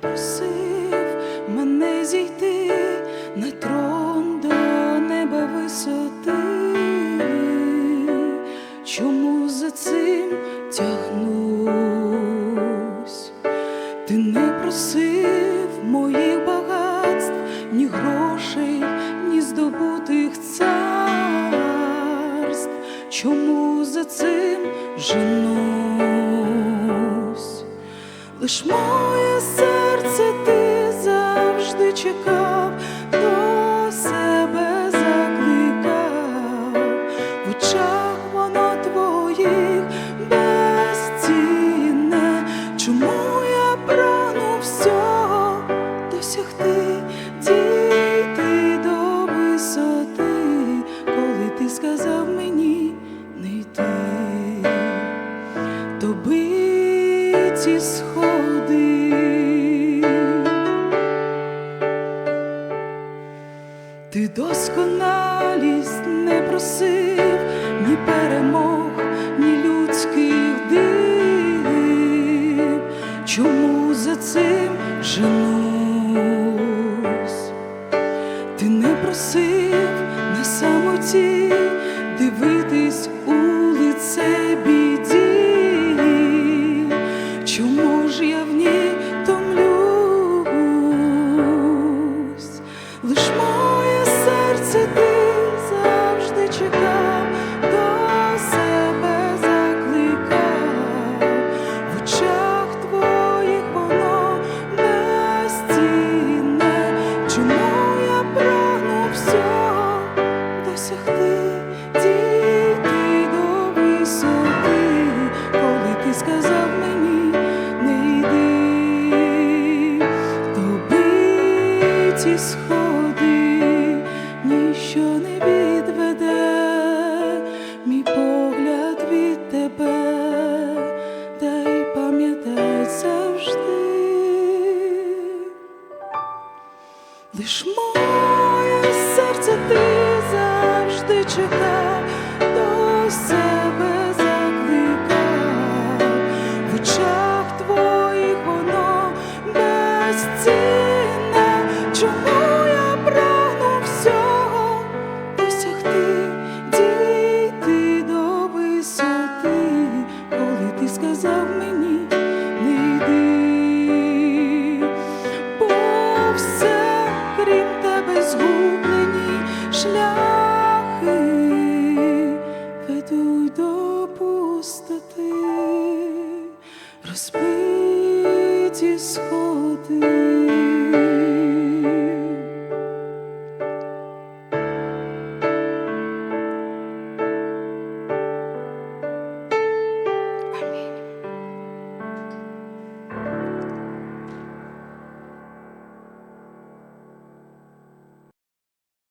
просив мене зійти на трон до неба висоти. Чому за цим тягнусь? Ти не просив моїх багатств, ні грошей, ні здобутих царств. Чому за цим женусь? Лиш моє серце биті сходи. Ти досконалість не просив ні перемог, ні людських див. Чому за цим женусь? Ти не просив на самоті дивитись у дійти до висоти, коли ти сказав мені не йди, то биті сходи, ніщо не відведе, мій погляд від тебе, та й пам'ятай завжди. Лиш моє сказав мені, не йди, бо все крім тебе згублені шляхи ведуть до пустоти, розбиті сходи.